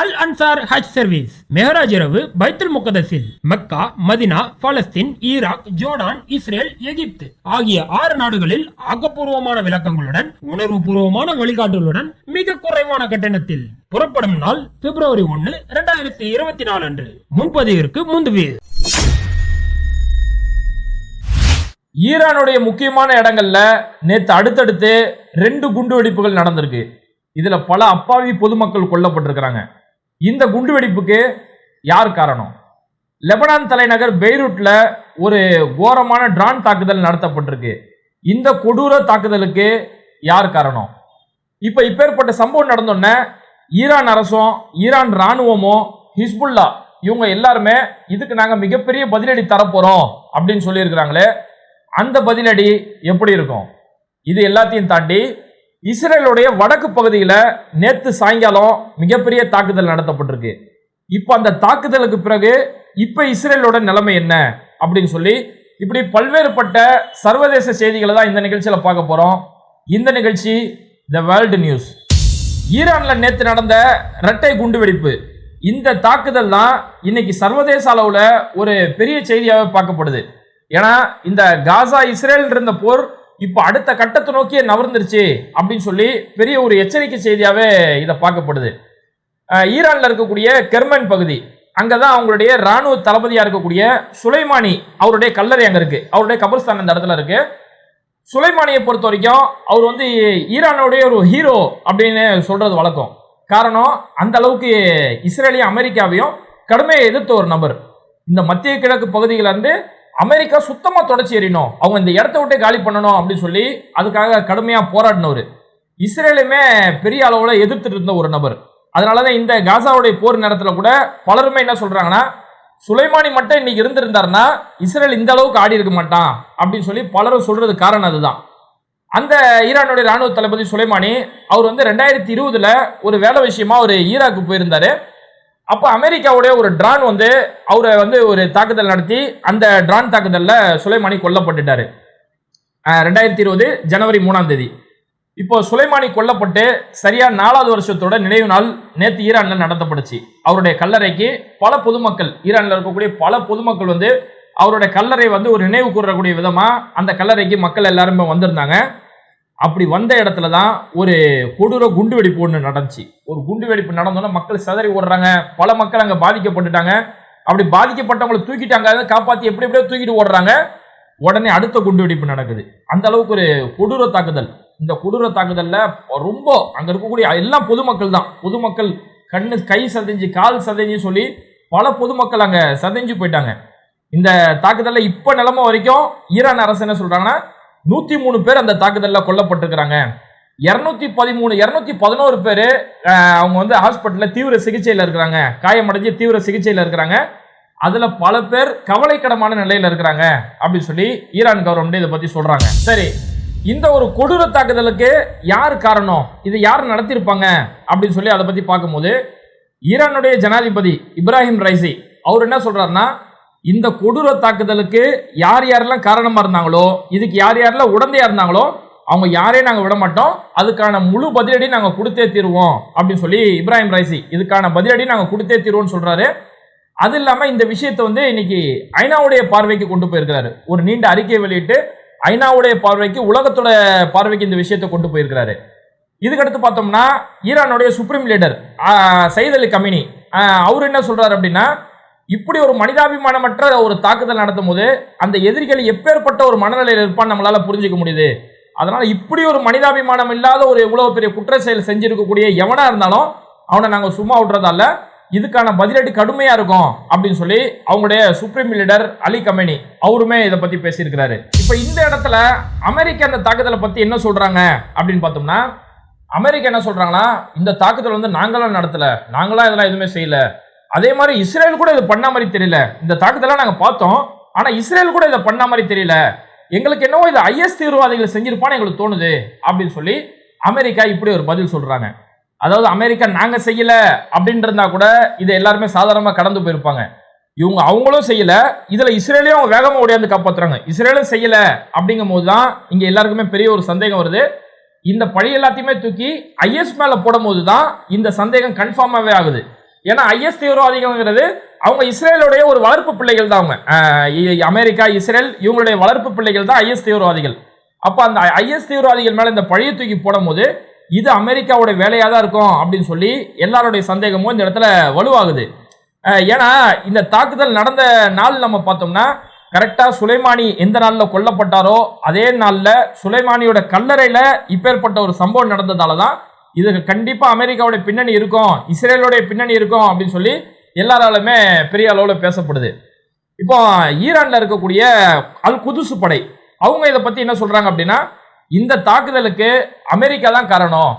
அல் அன்சார் ஹஜ் service மெஹராஜ் இரவு பைத்துல் முகதஸில் Makkah Medina Palestine Iraq Jordan Israel Egypt ஆகிய ஆறு நாடுகளில் ஆக்கப்பூர்வமான விளக்கங்களுடன் உணர்வுபூர்வமான வழிகாட்டுகளுடன் மிக குறைவான கட்டணத்தில் புறப்படும் நாள் பிப்ரவரி ஒன்னு இரண்டாயிரத்தி இருபத்தி நாலு அன்று. முன்பதிவிற்கு முந்துவீர் ஈரானுடைய முக்கியமான இடங்கள்ல நேற்று அடுத்தடுத்து ரெண்டு குண்டு வெடிப்புகள் நடந்திருக்கு. இதுல பல அப்பாவி பொதுமக்கள் கொல்லப்பட்டிருக்கிறாங்க. இந்த குண்டு வெடிப்புக்கு யார் காரணம்? லெபனான் தலைநகர் பெய்ரூட்ல ஒரு கோரமான ட்ரான் தாக்குதல் நடத்தப்பட்டிருக்கு. இந்த கொடூர தாக்குதலுக்கு யார் காரணம்? இப்போ இப்பேற்பட்ட சம்பவம் நடந்தோடனே ஈரான் அரசும் ஈரான் ராணுவமும் ஹிஸ்புல்லா இவங்க எல்லாருமே இதுக்கு நாங்கள் மிகப்பெரிய பதிலடி தரப்போகிறோம் அப்படின்னு சொல்லியிருக்கிறாங்களே அந்த பதிலடி எப்படி இருக்கும்? இது எல்லாத்தையும் தாண்டி இஸ்ரேலுடைய வடக்கு பகுதியில் நேற்று சாயங்காலம் மிகப்பெரிய தாக்குதல் நடத்தப்பட்டிருக்கு. இப்போ அந்த தாக்குதலுக்கு பிறகு இப்போ இஸ்ரேலோட நிலைமை என்ன அப்படின்னு சொல்லி இப்படி பல்வேறுபட்ட சர்வதேச செய்திகளை தான் இந்த நிகழ்ச்சியில் பார்க்க போகிறோம் இந்த நிகழ்ச்சி த வேர்ல்டு நியூஸ் ஈரானில் நேற்று நடந்த இரட்டை குண்டுவெடிப்பு. இந்த தாக்குதல் தான் இன்னைக்கு சர்வதேச அளவில் ஒரு பெரிய செய்தியாகவே பார்க்கப்படுது. ஏன்னா இந்த காசா இஸ்ரேல் இருந்த போர் இப்போ அடுத்த கட்டத்தை நோக்கியே நவர்ந்துருச்சு அப்படின்னு சொல்லி பெரிய ஒரு எச்சரிக்கை செய்தியாகவே இதை பார்க்கப்படுது. ஈரானில் இருக்கக்கூடிய கெர்மன் பகுதி அங்கே தான் அவங்களுடைய ராணுவ தளபதியாக இருக்கக்கூடிய சுலைமானி அவருடைய கல்லறை அங்கே இருக்குது அவருடைய கபர்ஸ்தான் அந்த இடத்துல இருக்கு. சுலைமானியை பொறுத்த வரைக்கும் அவர் வந்து ஈரானுடைய ஒரு ஹீரோ அப்படின்னு சொல்கிறது வழக்கம். காரணம் அந்த அளவுக்கு இஸ்ரேலையும் அமெரிக்காவையும் கடுமையை எதிர்த்த ஒரு நபர். இந்த மத்திய கிழக்கு பகுதியிலேருந்து அமெரிக்கா சுத்தமாக தொடச்சி எறியணும். அவங்க இந்த இடத்த விட்டே காலி பண்ணணும் அப்படின்னு சொல்லி அதுக்காக கடுமையாக போராடினவர். இஸ்ரேலுமே பெரிய அளவில் எதிர்த்துட்டு இருந்த ஒரு நபர். அதனாலதான் இந்த காசாவுடைய போர் நேரத்தில் கூட பலருமே என்ன சொல்கிறாங்கன்னா சுலைமானி மட்டும் இன்னைக்கு இருந்திருந்தாருன்னா இஸ்ரேல் இந்த அளவுக்கு ஆடி இருக்க மாட்டான் அப்படின்னு சொல்லி பலரும் சொல்றது காரணம் அதுதான். அந்த ஈரானுடைய ராணுவ தளபதி சுலைமானி அவர் வந்து ரெண்டாயிரத்தி இருபதுல ஒரு வேலை விஷயமா ஒரு ஈராக்கு போயிருந்தாரு. அப்போ அமெரிக்காவுடைய ஒரு ட்ரான் வந்து அவரை வந்து ஒரு தாக்குதல் நடத்தி அந்த ட்ரான் தாக்குதலில் சுலைமானி கொல்லப்பட்டுட்டார். ரெண்டாயிரத்தி இருபது ஜனவரி மூணாம் தேதி. இப்போ சுலைமானி கொல்லப்பட்டு சரியா நாலாவது வருஷத்தோட நினைவு நாள் நேற்று ஈரான்ல நடத்தப்படுச்சு அவருடைய கல்லறைக்கு பல பொதுமக்கள் ஈரான்ல இருக்கக்கூடிய பல பொதுமக்கள் வந்து அவருடைய கல்லறை வந்து ஒரு நினைவு கூறக்கூடிய விதமா அந்த கல்லறைக்கு மக்கள் எல்லாருமே வந்திருந்தாங்க. அப்படி வந்த இடத்துல தான் ஒரு கொடூர குண்டு வெடிப்பு ஒன்று நடந்துச்சு. ஒரு குண்டு வெடிப்பு நடந்தோன்னா மக்கள் சிதறி ஓடுறாங்க. பல மக்கள் அங்கே பாதிக்கப்பட்டுட்டாங்க. அப்படி பாதிக்கப்பட்டவங்களை தூக்கிட்டாங்க. அதை காப்பாற்றி எப்படி எப்படியோ தூக்கிட்டு ஓடுறாங்க. உடனே அடுத்த குண்டு வெடிப்பு நடக்குது. அந்த அளவுக்கு ஒரு கொடூர தாக்குதல். இந்த கொடூர தாக்குதலில் ரொம்ப அங்கே இருக்கக்கூடிய எல்லாம் பொதுமக்கள் தான். பொதுமக்கள் கண்ணு கை சதைஞ்சு கால் சதைஞ்சு சொல்லி பல பொதுமக்கள் அங்கே சதைஞ்சு போயிட்டாங்க. இந்த தாக்குதலில் இப்போ நிலமை வரைக்கும் ஈரான் அரசு என்ன சொல்கிறாங்கன்னா நூத்தி மூணு பேர் அந்த தாக்குதலில் கொல்லப்பட்டிருக்கிறாங்க. இருநூத்தி பதிமூணு இருநூத்தி பதினோரு பேர் அவங்க வந்து ஹாஸ்பிட்டலில் தீவிர சிகிச்சையில் இருக்கிறாங்க. காயமடைஞ்சு தீவிர சிகிச்சையில் இருக்கிறாங்க. அதுல பல பேர் கவலைக்கிடமான நிலையில் இருக்கிறாங்க அப்படின்னு சொல்லி ஈரான் கவர்மெண்ட் இதை பத்தி சொல்றாங்க. சரி இந்த ஒரு கொடூர தாக்குதலுக்கு யார் காரணம்? இது யார் நடத்தியிருப்பாங்க? அப்படின்னு சொல்லி அதை பத்தி பார்க்கும்போது ஈரானுடைய ஜனாதிபதி இப்ராஹிம் ரைசி அவர் என்ன சொல்றாருன்னா இந்த கொடூர தாக்குதலுக்கு யார் யாரெல்லாம் காரணமாக இருந்தாங்களோ இதுக்கு யார் யாரெல்லாம் உடந்தையாக இருந்தாங்களோ அவங்க யாரையும் நாங்கள் விட மாட்டோம். அதுக்கான முழு பதிலடி நாங்கள் கொடுத்தே தீருவோம் அப்படின்னு சொல்லி இப்ராஹிம் ரைசி இதுக்கான பதிலடி நாங்கள் கொடுத்தே தீருவோம்னு சொல்கிறாரு அது இல்லாமல் இந்த விஷயத்தை வந்து இன்னைக்கு ஐநாவுடைய பார்வைக்கு கொண்டு போயிருக்கிறாரு. ஒரு நீண்ட அறிக்கையை வெளியிட்டு ஐநாவுடைய பார்வைக்கு உலகத்தோட பார்வைக்கு இந்த விஷயத்தை கொண்டு போயிருக்கிறாரு. இதுக்கடுத்து பார்த்தோம்னா ஈரானுடைய supreme leader Sayyid Ali Khamenei. அவர் என்ன சொல்கிறார் அப்படின்னா இப்படி ஒரு மனிதாபிமானமற்ற ஒரு தாக்குதல் நடத்தும் போது அந்த எதிரிகள் எப்பேற்பட்ட ஒரு மனநிலையில் இருப்பான்னு நம்மளால புரிஞ்சுக்க முடியுது. அதனால இப்படி ஒரு மனிதாபிமானம் இல்லாத ஒரு இவ்வளவு பெரிய குற்ற செயல் செஞ்சிருக்கக்கூடிய எவனா இருந்தாலும் அவனை நாங்கள் சும்மா விடுறதால இதுக்கான பதிலடி கடுமையா இருக்கும் அப்படின்னு சொல்லி அவங்களுடைய சுப்ரீம் லீடர் அலி கமேனி அவருமே இதை பத்தி பேசியிருக்கிறாரு. இப்ப இந்த இடத்துல அமெரிக்கா அந்த தாக்குதலை பத்தி என்ன சொல்றாங்க அப்படின்னு பார்த்தோம்னா அமெரிக்கா என்ன சொல்றாங்கன்னா இந்த தாக்குதல் வந்து நாங்களாம் நடத்தல. நாங்களாம் இதெல்லாம் எதுவுமே செய்யல. அதே மாதிரி இஸ்ரேல் கூட இது பண்ண மாதிரி தெரியல. இந்த தாக்குதலாம் நாங்கள் பார்த்தோம். ஆனால் இஸ்ரேல் கூட இதை பண்ண மாதிரி தெரியல. எங்களுக்கு என்னவோ இது ஐஎஸ் தீவிரவாதிகள் செஞ்சிருப்பான்னு எங்களுக்கு தோணுது அப்படின்னு சொல்லி அமெரிக்கா இப்படி ஒரு பதில் சொல்கிறாங்க அதாவது அமெரிக்கா நாங்கள் செய்யலை அப்படின்னு கூட இதை எல்லாருமே சாதாரணமாக கடந்து போயிருப்பாங்க. இவங்க அவங்களும் செய்யலை. இதில் இஸ்ரேலையும் அவங்க வேகமாக ஓடியாந்து காப்பாற்றுறாங்க இஸ்ரேலும் செய்யலை அப்படிங்கும் போது தான் இங்கே எல்லாருக்குமே பெரிய ஒரு சந்தேகம் வருது. இந்த பழி எல்லாத்தையுமே தூக்கி ஐஎஸ் மேலே போடும் போது தான் இந்த சந்தேகம் கன்ஃபார்மாகவே ஆகுது. ஏன்னா ஐஎஸ் தீவிரவாதிகள்ங்கிறது அவங்க இஸ்ரேலுடைய ஒரு வளர்ப்பு பிள்ளைகள் தான் அவங்க. இ- அமெரிக்கா இஸ்ரேல் இவங்களுடைய வளர்ப்பு பிள்ளைகள் தான் ஐஎஸ் தீவிரவாதிகள். அப்போ அந்த ஐஎஸ் தீவிரவாதிகள் மேலே இந்த பழைய தூக்கி போடும்போது இது அமெரிக்காவோட வேலையாக தான் இருக்கும் அப்படின்னு சொல்லி எல்லாருடைய சந்தேகமும் இந்த இடத்துல வலுவாகுது. ஏன்னா இந்த தாக்குதல் நடந்த நாள் நம்ம பார்த்தோம்னா கரெக்டாக சுலைமானி எந்த நாளில் கொல்லப்பட்டாரோ அதே நாளில் சுலைமானியோட கல்லறையில் இப்பேற்பட்ட ஒரு சம்பவம் நடந்ததால தான் இதுக்கு கண்டிப்பா அமெரிக்காவுடைய பின்னணி இருக்கும் இஸ்ரேலுடைய பின்னணி இருக்கும் அப்படின்னு சொல்லி எல்லாராலுமே பெரிய அளவில் பேசப்படுது. இப்போ ஈரான்ல இருக்கக்கூடிய அல் குதுசு படை அவங்க இதை பத்தி என்ன சொல்றாங்க அப்படின்னா இந்த தாக்குதலுக்கு அமெரிக்கா தான் காரணம்.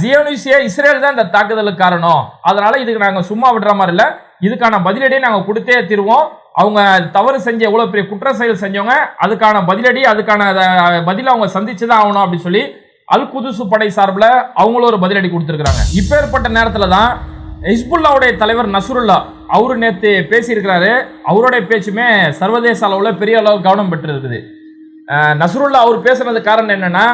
ஜியோனிசியா இஸ்ரேல் தான் இந்த தாக்குதலுக்கு காரணம். அதனால இதுக்கு நாங்கள் சும்மா விடுற மாதிரி இல்லை. இதுக்கான பதிலடியை நாங்கள் கொடுத்தே தீருவோம். அவங்க தவறு செஞ்ச எவ்வளோ பெரிய குற்ற செயல் செஞ்சவங்க அதுக்கான பதிலடி அதுக்கான அஹ், பதில அவங்க சந்திச்சு தான் ஆகணும் அப்படின்னு சொல்லி அல் குதுசு படை சார்பில் அவங்களும் ஒரு பதிலடி கொடுத்துருக்குறாங்க. இப்பேற்பட்ட நேரத்தில் தான் ஹிஸ்புல்லாவுடைய தலைவர் நசுருல்லா அவரு நேற்று பேசியிருக்கிறாரு. அவருடைய பேச்சுமே சர்வதேச அளவில் பெரிய அளவு கவனம் பெற்று இருக்குது நஸ்ருல்லா அவர் பேசுனது காரணம் என்னன்னா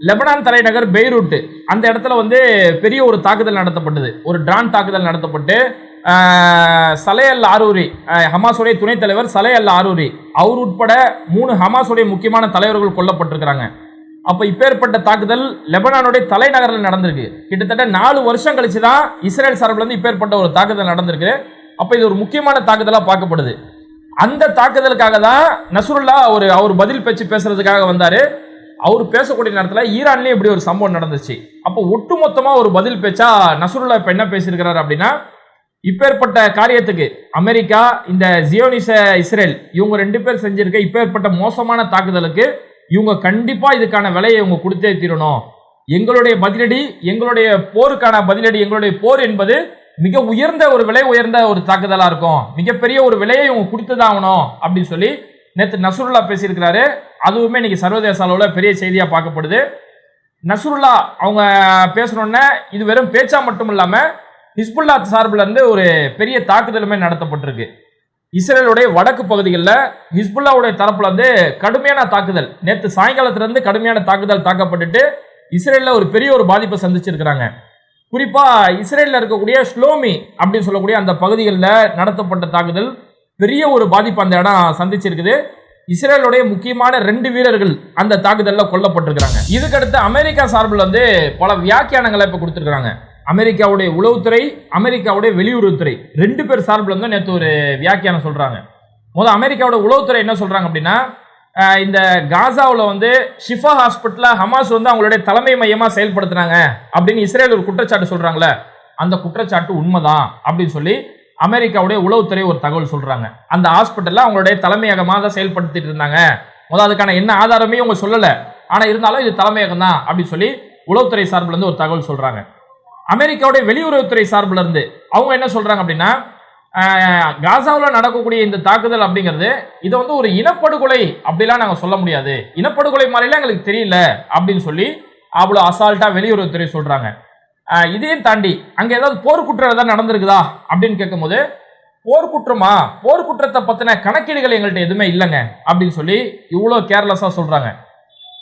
லெபனான் தலைநகர் பெய்ரூட் அந்த இடத்துல வந்து பெரிய ஒரு தாக்குதல் நடத்தப்பட்டது. ஒரு ட்ரான் தாக்குதல் நடத்தப்பட்டு அஹ், சலே அல் ஆரூரி ஹமாஸுடைய துணைத் தலைவர் சலே அல் ஆரூரி அவர் உட்பட மூணு ஹமாஸுடைய முக்கியமான தலைவர்கள் கொல்லப்பட்டிருக்கிறாங்க. அப்போ இப்பேற்பட்ட தாக்குதல் லெபனானுடைய தலைநகரில் நடந்திருக்கு. கிட்டத்தட்ட நாலு வருஷம் கழிச்சு தான் இஸ்ரேல் சார்பிலேருந்து இப்பேற்பட்ட ஒரு தாக்குதல் நடந்திருக்கு. அப்போ இது ஒரு முக்கியமான தாக்குதலாக பார்க்கப்படுது. அந்த தாக்குதலுக்காக தான் நசுருல்லா ஒரு அவர் பதில் பேச்சு பேசுறதுக்காக வந்தார். அவர் பேசக்கூடிய நேரத்தில் ஈரான்லேயும் இப்படி ஒரு சம்பவம் நடந்துச்சு. அப்போ ஒட்டுமொத்தமாக ஒரு பதில் பேச்சா நசுருல்லா இப்போ என்ன பேசியிருக்கிறாரு அப்படின்னா இப்பேற்பட்ட காரியத்துக்கு அமெரிக்கா இந்த ஜியோனிச இஸ்ரேல் இவங்க ரெண்டு பேர் செஞ்சிருக்க இப்பேற்பட்ட மோசமான தாக்குதலுக்கு இவங்க கண்டிப்பாக இதுக்கான விலையை இவங்க கொடுத்தே தீரணும். எங்களுடைய பதிலடி எங்களுடைய போருக்கான பதிலடி எங்களுடைய போர் என்பது மிக உயர்ந்த ஒரு விலை உயர்ந்த ஒரு தாக்குதலாக இருக்கும். மிகப்பெரிய ஒரு விலையை இவங்க கொடுத்துதான் ஆகணும் அப்படின்னு சொல்லி நேற்று நசுருல்லா பேசியிருக்கிறாரு. அதுவுமே இன்னைக்கு சர்வதேச அளவில் பெரிய செய்தியாக பார்க்கப்படுது. நசுருல்லா அவங்க பேசணுன்னே இது வெறும் பேச்சா மட்டும் இல்லாமல் ஹிஸ்புல்லா சார்பில் இருந்து ஒரு பெரிய தாக்குதலுமே நடத்தப்பட்டிருக்கு. இஸ்ரேலுடைய வடக்கு பகுதிகளில் ஹிஸ்புல்லாவுடைய தரப்புல இருந்து கடுமையான தாக்குதல். நேற்று சாயங்காலத்திலிருந்து கடுமையான தாக்குதல் தாக்கப்பட்டுட்டு இஸ்ரேலில் ஒரு பெரிய ஒரு பாதிப்பை சந்திச்சிருக்கிறாங்க. குறிப்பாக இஸ்ரேலில் இருக்கக்கூடிய ஸ்லோமி அப்படின்னு சொல்லக்கூடிய அந்த பகுதிகளில் நடத்தப்பட்ட தாக்குதல் பெரிய ஒரு பாதிப்பு அந்த இடம் சந்திச்சிருக்குது. இஸ்ரேலுடைய முக்கியமான ரெண்டு வீரர்கள் அந்த தாக்குதலில் கொல்லப்பட்டிருக்கிறாங்க. இதுக்கடுத்து அமெரிக்கா சார்பில் வந்து பல வியாக்கியானங்களை இப்போ கொடுத்துருக்குறாங்க. அமெரிக்காவுடைய உளவுத்துறை அமெரிக்காவுடைய வெளியுறவுத்துறை. ரெண்டு பேர் சார்பில் வந்து நேற்று ஒரு வியாக்கியானம் சொல்கிறாங்க முதல் அமெரிக்காவோட உளவுத்துறை என்ன சொல்கிறாங்க அப்படின்னா இந்த காசாவில் வந்து ஷிஃபா ஹாஸ்பிட்டலில் ஹமாஸ் வந்து அவங்களுடைய தலைமை மையமாக செயல்படுத்துனாங்க அப்படின்னு இஸ்ரேல் ஒரு குற்றச்சாட்டு சொல்கிறாங்களே அந்த குற்றச்சாட்டு உண்மைதான் அப்படின்னு சொல்லி அமெரிக்காவுடைய உளவுத்துறை ஒரு தகவல் சொல்கிறாங்க அந்த ஹாஸ்பிட்டலில் அவங்களுடைய தலைமையகமாக தான் செயல்படுத்திட்டு இருந்தாங்க. முதல் அதுக்கான என்ன ஆதாரமே அவங்க சொல்லலை. ஆனால் இருந்தாலும் இது தலைமையகம் தான் அப்படின்னு சொல்லி உளவுத்துறை சார்பில் இருந்து ஒரு தகவல் சொல்கிறாங்க அமெரிக்காவுடைய வெளியுறவுத்துறை சார்பில் இருந்து. அவங்க என்ன சொல்றாங்க அப்படின்னா காசாவில் நடக்கக்கூடிய இந்த தாக்குதல் அப்படிங்கிறது இதை வந்து ஒரு இனப்படுகொலை அப்படிலாம் நாங்கள் சொல்ல முடியாது. இனப்படுகொலை மாதிரிலாம் எங்களுக்கு தெரியல அப்படின்னு சொல்லி அவ்வளோ அசால்ட்டாக வெளியுறவுத்துறை சொல்கிறாங்க இதையும் தாண்டி அங்கே ஏதாவது போர்க்குற்றம் ஏதாவது நடந்திருக்குதா அப்படின்னு கேட்கும்போது போர்க்குற்றமா? போர்க்குற்றத்தை பற்றின கணக்கீடுகள் எங்கள்கிட்ட எதுவுமே இல்லைங்க அப்படின்னு சொல்லி இவ்வளோ கேர்லெஸ்ஸாக சொல்கிறாங்க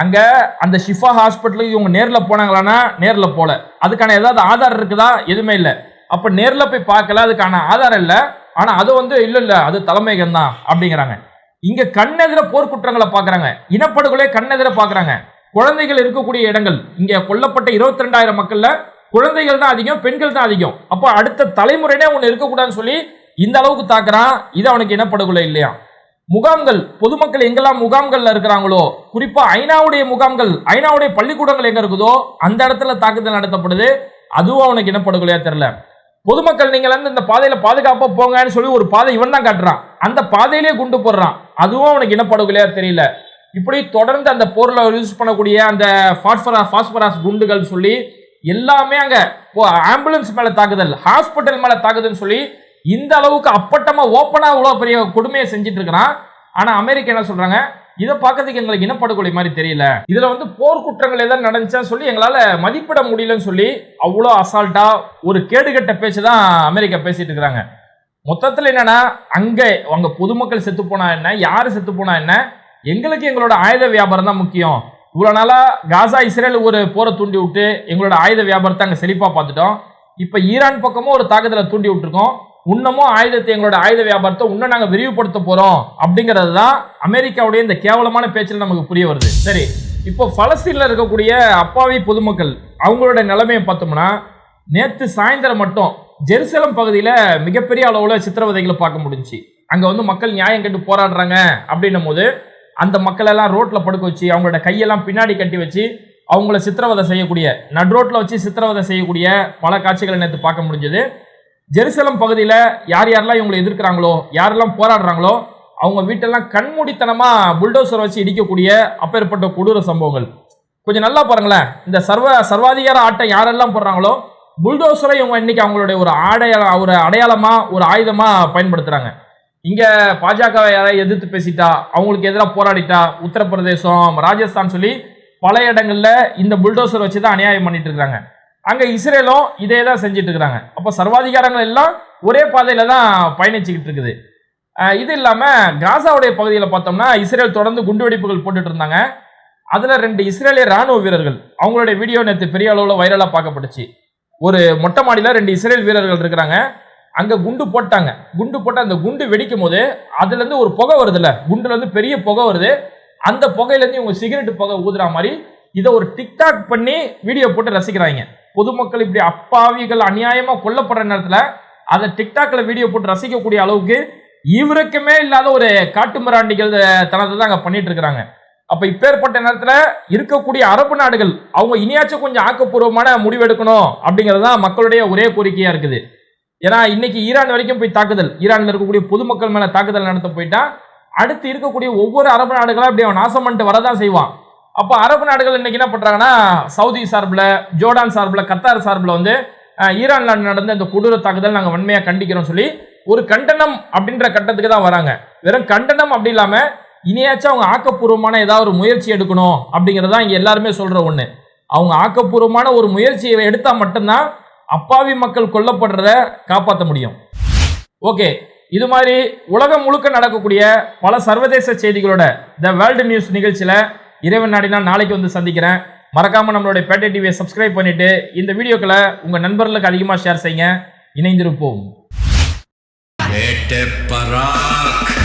அங்கே அந்த ஷிஃபா ஹாஸ்பிட்டலுக்கு இவங்க நேரில் போனாங்களான்னா நேரில் போகல அதுக்கான ஏதாவது ஆதாரம் இருக்குதா? எதுவுமே இல்லை. அப்போ நேரில் போய் பார்க்கல அதுக்கான ஆதாரம் இல்லை. ஆனால் அது வந்து இல்லை இல்லை அது தலைமையகம் தான் அப்படிங்கிறாங்க. இங்கே கண்ணெதிர போர்க்குற்றங்களை பார்க்குறாங்க. இனப்படுகொலை கண்ணெதிர பார்க்குறாங்க. குழந்தைகள் இருக்கக்கூடிய இடங்கள். இங்கே கொல்லப்பட்ட இருபத்தி ரெண்டாயிரம் மக்களில் குழந்தைகள் தான் அதிகம் பெண்கள் தான் அதிகம். அப்போ அடுத்த தலைமுறைனே ஒன்று இருக்கக்கூடாதுன்னு சொல்லி இந்த அளவுக்கு தாக்குறான். இது அவனுக்கு இனப்படுகொலை இல்லையா? முகாம்கள் பொதுமக்கள் எங்கெல்லாம் முகாம்கள்ல இருக்கிறாங்களோ குறிப்பா ஐநாவுடைய முகாம்கள் ஐநாவுடைய பள்ளிக்கூடங்கள் எங்க இருக்குதோ அந்த இடத்துல தாக்குதல் நடத்தப்படுது. அதுவும் அவனுக்கு இனப்படுகொலையா தெரியல. பொதுமக்கள் நீங்க வந்து இந்த பாதையில பாதுகாப்பா போங்கன்னு சொல்லி ஒரு பாதை இவன் தான் காட்டுறான். அந்த பாதையிலே குண்டு போடுறான். அதுவும் அவனுக்கு இனப்படுகொலையா தெரியல. இப்படி தொடர்ந்து அந்த போர்ல யூஸ் பண்ணக்கூடிய அந்த பாஸ்பரஸ் ஃபாஸ்பராஸ் குண்டுகள் சொல்லி எல்லாமே அங்க ஆம்புலன்ஸ் மேல தாக்குதல் ஹாஸ்பிட்டல் மேல தாக்குதல்னு சொல்லி இந்த அளவுக்கு அப்பட்டமா ஓப்பனா இவ்வளவு பெரிய கொடுமையை செஞ்சுட்டு இருக்கிறான் ஆனா அமெரிக்கா என்ன சொல்றாங்க? இதை பார்க்கறதுக்கு எங்களுக்கு இனப்படுகொலை மாதிரி தெரியல. இதுல வந்து போர்க்குற்றங்கள் எதாவது ஏதாவது நடந்துச்சான்னு சொல்லி எங்களால மதிப்பிட முடியலன்னு சொல்லி அவ்வளோ அசால்ட்டா ஒரு கேடுகட்ட பேச்சு தான் அமெரிக்கா பேசிட்டு இருக்கிறாங்க. மொத்தத்தில் என்னன்னா அங்க அங்க பொதுமக்கள் செத்து போனா என்ன யாரு செத்து போனா என்ன எங்களுக்கு எங்களோட ஆயுத வியாபாரம் தான் முக்கியம். இவ்வளோ நாளா காசா இஸ்ரேல் ஒரு போரை தூண்டி விட்டு எங்களோட ஆயுத வியாபாரத்தை அங்கே செழிப்பாக பார்த்துட்டோம். இப்போ ஈரான் பக்கமும் ஒரு தாக்குதலை தூண்டி விட்டுருக்கோம். இன்னமும் ஆயுதத்தை எங்களோட ஆயுத வியாபாரத்தை இன்னும் நாங்கள் விரிவுபடுத்த போகிறோம் அப்படிங்கிறது தான் அமெரிக்காவுடைய இந்த கேவலமான பேச்சில் நமக்கு புரிய வருது. சரி இப்போ பலஸ்தீனில் இருக்கக்கூடிய அப்பாவி பொதுமக்கள் அவங்களோட நிலைமையை பார்த்தோம்னா நேற்று சாயந்தரம் மட்டும் ஜெருசலம் பகுதியில் மிகப்பெரிய அளவில் சித்திரவதைகளை பார்க்க முடிஞ்சுச்சு. அங்கே வந்து மக்கள் நியாயம் கேட்டு போராடுறாங்க அப்படின்னும் போது அந்த மக்களெல்லாம் ரோட்டில் படுக்க வச்சு அவங்களோட கையெல்லாம் பின்னாடி கட்டி வச்சு அவங்கள சித்திரவதை செய்யக்கூடிய நட் ரோட்டில் வச்சு சித்திரவதை செய்யக்கூடிய பல காட்சிகளை நேற்று பார்க்க முடிஞ்சது. ஜெருசலம் பகுதியில் யார் யாரெல்லாம் இவங்களை எதிர்க்கிறாங்களோ யாரெல்லாம் போராடுறாங்களோ அவங்க வீட்டெல்லாம் கண்மூடித்தனமாக புல்டோசர் வச்சு இடிக்கக்கூடிய அப்பேற்பட்ட கொடூர சம்பவங்கள். கொஞ்சம் நல்லா பாருங்களேன். இந்த சர்வ சர்வாதிகார ஆட்டம் யாரெல்லாம் போடுறாங்களோ புல்டோசரை இவங்க இன்னைக்கு அவங்களுடைய ஒரு அடையாள ஒரு அடையாளமாக ஒரு ஆயுதமாக பயன்படுத்துகிறாங்க இங்கே பாஜகவை யாராவது எதிர்த்து பேசிட்டா அவங்களுக்கு எதிராக போராடிட்டா உத்தரப்பிரதேசம் ராஜஸ்தான் சொல்லி பல இடங்களில் இந்த புல்டோசர் வச்சு தான் அநியாயம் பண்ணிட்டு இருக்காங்க. அங்கே இஸ்ரேலும் இதே தான் செஞ்சுட்டு இருக்கிறாங்க அப்போ சர்வாதிகாரங்கள் எல்லாம் ஒரே பாதையில் தான் பயணிச்சுக்கிட்டு இருக்குது. இது இல்லாமல் காசாவுடைய பகுதியில் பார்த்தோம்னா இஸ்ரேல் தொடர்ந்து குண்டுவெடிப்புகள் போட்டுட்டு இருந்தாங்க அதில் ரெண்டு இஸ்ரேலிய ராணுவ வீரர்கள் அவங்களுடைய வீடியோ நேற்று பெரிய அளவில் வைரலாக பார்க்கப்பட்டுச்சு. ஒரு மொட்டை மாடியில் ரெண்டு இஸ்ரேல் வீரர்கள் இருக்கிறாங்க. அங்கே குண்டு போட்டாங்க. குண்டு போட்டு அந்த குண்டு வெடிக்கும் போது அதுலேருந்து ஒரு புகை வருதுல்ல குண்டுலேருந்து பெரிய புகை வருது. அந்த புகையிலேருந்து இவங்க சிகரெட் புகை ஊதுற மாதிரி இதை ஒரு டிக்டாக் பண்ணி வீடியோ போட்டு ரசிக்கிறாங்க. பொதுமக்கள் இப்படி அப்பாவிகள் அநியாயமா கொல்லப்படுற நேரத்துல அதை டிக்டாக்ல வீடியோ போட்டு ரசிக்கக்கூடிய அளவுக்கு இவருக்குமே இல்லாத ஒரு காட்டு மிராண்டிகள் தனத்தை தான் அங்கே பண்ணிட்டு இருக்கிறாங்க. அப்ப இப்பேற்பட்ட நேரத்துல இருக்கக்கூடிய அரபு நாடுகள் அவங்க இனியாச்சும் கொஞ்சம் ஆக்கப்பூர்வமான முடிவெடுக்கணும் அப்படிங்கிறது தான் மக்களுடைய ஒரே கோரிக்கையா இருக்குது. ஏன்னா இன்னைக்கு ஈரான் வரைக்கும் போய் தாக்குதல் ஈரான்ல இருக்கக்கூடிய பொதுமக்கள் மேல தாக்குதல் நடத்த போயிட்டா அடுத்து இருக்கக்கூடிய ஒவ்வொரு அரபு நாடுகளும் அப்படி அவன் நாசம் பண்ணிட்டு வரதான் செய்வான். அப்போ அரபு நாடுகள் இன்னைக்கு என்ன பண்ணுறாங்கன்னா சவுதி சார்பில் ஜோர்டான் சார்பில் கத்தார் சார்பில் வந்து அஹ், ஈரான்ல நடந்த இந்த கொடூர தாக்குதல் நாங்கள் வன்மையாக கண்டிக்கிறோம் சொல்லி ஒரு கண்டனம் அப்படின்ற கட்டத்துக்கு தான் வராங்க. வெறும் கண்டனம் அப்படி இல்லாமல் இனியாச்சும் அவங்க ஆக்கப்பூர்வமான ஏதாவது ஒரு முயற்சி எடுக்கணும் அப்படிங்கிறது தான் இங்கே எல்லாருமே சொல்கிற ஒன்று அவங்க ஆக்கப்பூர்வமான ஒரு முயற்சியை எடுத்தால் மட்டும்தான் அப்பாவி மக்கள் கொல்லப்படுறத காப்பாற்ற முடியும். ஓகே இது மாதிரி உலகம் முழுக்க நடக்கக்கூடிய பல சர்வதேச செய்திகளோட த வேர்ல்டு நியூஸ் நிகழ்ச்சியில் இறைவன் நாடினா நாளைக்கு வந்து சந்திக்கிறேன். மறக்காமல் நம்மளுடைய பேட்டை டிவியை சப்ஸ்கிரைப் பண்ணிவிட்டு இந்த வீடியோக்களை உங்கள் நண்பர்களுக்கு அதிகமாக ஷேர் செய்யுங்க. இணைந்திருப்போம். பராக்.